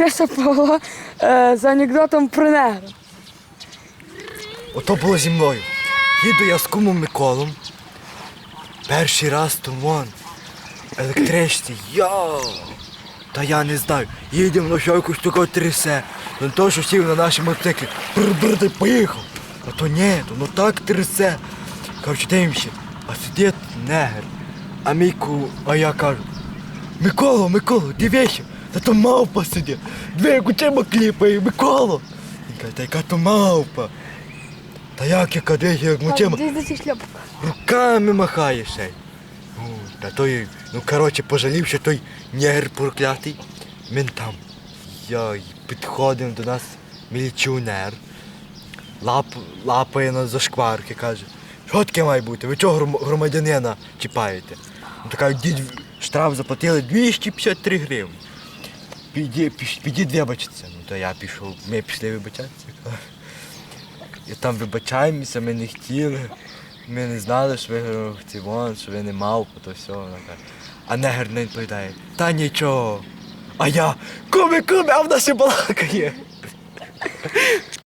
Криса Павла е, з анекдотом про негра. Ото було зі мною. Їду я з кумом Миколом. Перший раз то вон. Електричці. Йо! Та я не знаю. Їдемо на щойку штука трясе. Ну то, що сів на наші мотоциклі. Бр-бр, ти поїхав. А то ні, то ну так трясе. Коротше, дивимося. А сидить негр. А мій а я кажу. Микола, Микола, дивися, та то мавпа сидить. Дві як очима кліпає, Микола. Він каже, та яка то мавпа. Та як яка дивися, як очима. Десь за ці шляпок. Руками махає ще. й. Ну, та той, ну коротше, пожалів, що той негр проклятий. Він там. Йой, підходив до нас міліціонер. Лап, лапає нас за шкварки, каже, що таке має бути? Ви чого гром- громадянина чіпаєте? Ну така дід штраф заплатили 253 гривні. Піді, піш- підіть вибачитися. Ну то я пішов, ми пішли вибачатися. І там вибачаємося, ми не хотіли. Ми не знали, що ви вон, що ви не мав, то все. А негер не відповідає, та нічого. А я, куми, куми, а в нас і балакає.